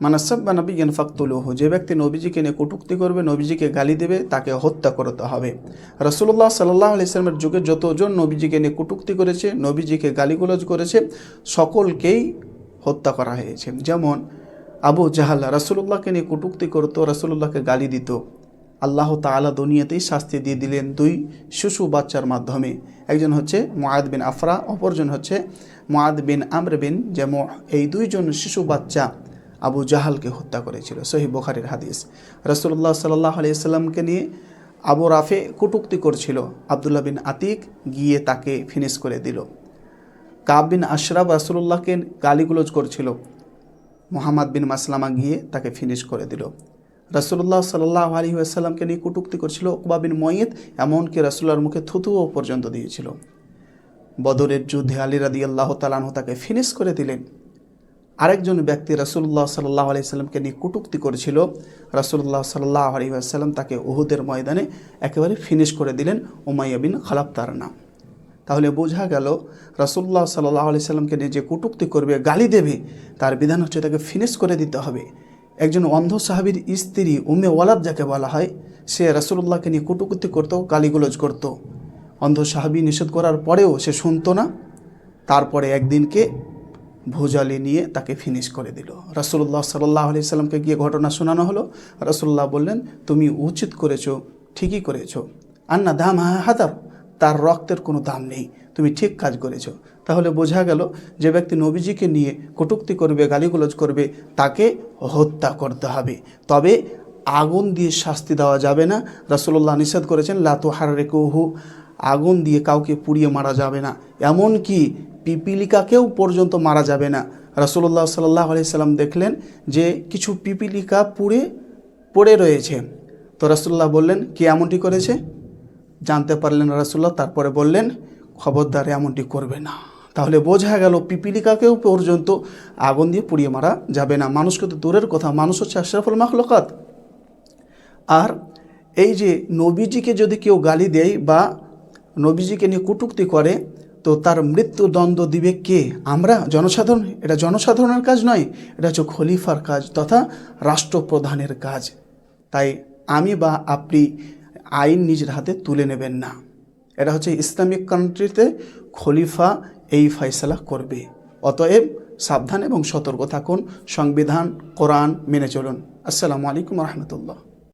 মানাসাব বা নবী জ্ঞান ফাকতুলুহু। যে ব্যক্তি নবীজিকে নিয়ে কটুক্তি করবে, নবীজিকে গালি দেবে, তাকে হত্যা করতে হবে। রসুল্লাহ সাল্লাহ আলাইসলামের যুগে যতজন নবীজিকে নিয়ে কটুক্তি করেছে, নবীজিকে গালিগুলোজ করেছে, সকলকেই হত্যা করা হয়েছে। যেমন আবু জাহাল রসুল্লাহকে নিয়ে কটুক্তি করতো রসুল্লাহকে গালি দিত। আল্লাহ তাআলা দুনিয়াতেই শাস্তি দিয়ে দিলেন দুই শিশু বাচ্চার মাধ্যমে। একজন হচ্ছে মোয়াদ বিন আফরা, অপরজন হচ্ছে মোয়াদ বিন আমর বিন যেমন এই দুইজন শিশু বাচ্চা আবু জাহালকে হত্যা করেছিল। সহি বোখারির হাদিস। রসুল্লাহ সাল্লাহ আলিয়াল্লামকে নিয়ে আবু রাফে কটুক্তি করছিল। আবদুল্লাহ বিন আতিক গিয়ে তাকে ফিনিশ করে দিল। কাব বিন আশরাফ রাসুল্লাহকে গালিগুলোজ করছিল। মোহাম্মদ বিন মাসলামা গিয়ে তাকে ফিনিশ করে দিল। রাসুল্লাহ সাল্লাহ আলী আসাল্লামকে নিয়ে কটুক্তি করছিল ওকবা বিন ময়েদ এমনকি রাসুল্লাহর মুখে থুতুও পর্যন্ত দিয়েছিল। বদরের যুদ্ধে আলী রাদি আল্লাহ তালানহ তাকে ফিনিশ করে দিলেন। আরেকজন ব্যক্তি রাসুল্লাহ সাল্লাহ আলি সাল্লামকে নিয়ে কটুক্তি করেছিল রাসুল্লাহ সাল্লাহ আলী আসাল্লাম তাকে উহুদের ময়দানে একেবারে ফিনিশ করে দিলেন উমাইয়া বিন খালাব তার নাম। তাহলে বোঝা গেল রাসুল্লাহ সাল্লাহ আলি সাল্লামকে নিয়ে যে কটুক্তি করবে, গালি দেবে, তার বিধান হচ্ছে তাকে ফিনিশ করে দিতে হবে। একজন অন্ধ সাহাবির স্ত্রী উমে ওয়ালাদ যাকে বলা হয়, সে রাসুল্লাহকে নিয়ে কটুক্তি করতো, গালিগুলোজ করতো। অন্ধ সাহাবি নিষেধ করার পরেও সে শুনতো না। তারপরে একদিনকে ভোজালি নিয়ে তাকে ফিনিশ করে দিল। রাসুল্লাহ সাল্লাহ আলি সাল্লামকে গিয়ে ঘটনা শোনানো হলো। রাসুল্লাহ বললেন, তুমি উচিত করেছ, ঠিকই করেছ। আন্না দাম হাতার তার রক্তের কোনো দাম নেই। তুমি ঠিক কাজ করেছ। তাহলে বোঝা গেল যে ব্যক্তি নবীজিকে নিয়ে কটুক্তি করবে, গালিগুলোজ করবে, তাকে হত্যা করতে হবে। তবে আগুন দিয়ে শাস্তি দেওয়া যাবে না। রাসুল্লাহ নিষেধ করেছেন লাতো হার রেকুহু আগুন দিয়ে কাউকে পুড়িয়ে মারা যাবে না। এমনকি পিপিলিকাকেও পর্যন্ত মারা যাবে না। রাসুল্লাহ সাল্লাহ আলাইসাল্লাম দেখলেন যে কিছু পিপিলিকা পুড়ে, পড়ে রয়েছে। তো রাসুল্লাহ বললেন, কে এমনটি করেছে? জানতে পারলেন রাসুল্লাহ তারপরে বললেন, খবরদার এমনটি করবে না। তাহলে বোঝা গেল পিপিলিকাকেও পর্যন্ত আগুন দিয়ে পুড়িয়ে মারা যাবে না। মানুষকে তো দূরের কথা, মানুষ হচ্ছে আশরাফুল মাখলকাত। আর এই যে নবীজিকে যদি কেউ গালি দেয় বা নবীজিকে নিয়ে কটুক্তি করে তো তার মৃত্যুদণ্ড দিবে কে? আমরা জনসাধারণ, এটা জনসাধারণের কাজ নয়, এটা হচ্ছে খলিফার কাজ তথা রাষ্ট্রপ্রধানের কাজ। তাই আমি বা আপনি আইন নিজের হাতে তুলে নেবেন না। এটা হচ্ছে ইসলামিক কান্ট্রিতে খলিফা এই ফয়সালা করবে। অতএব সাবধান এবং সতর্ক থাকুন, সংবিধান, কোরআন মেনে চলুন। আসসালামু আলাইকুম রহমতুল্লাহ।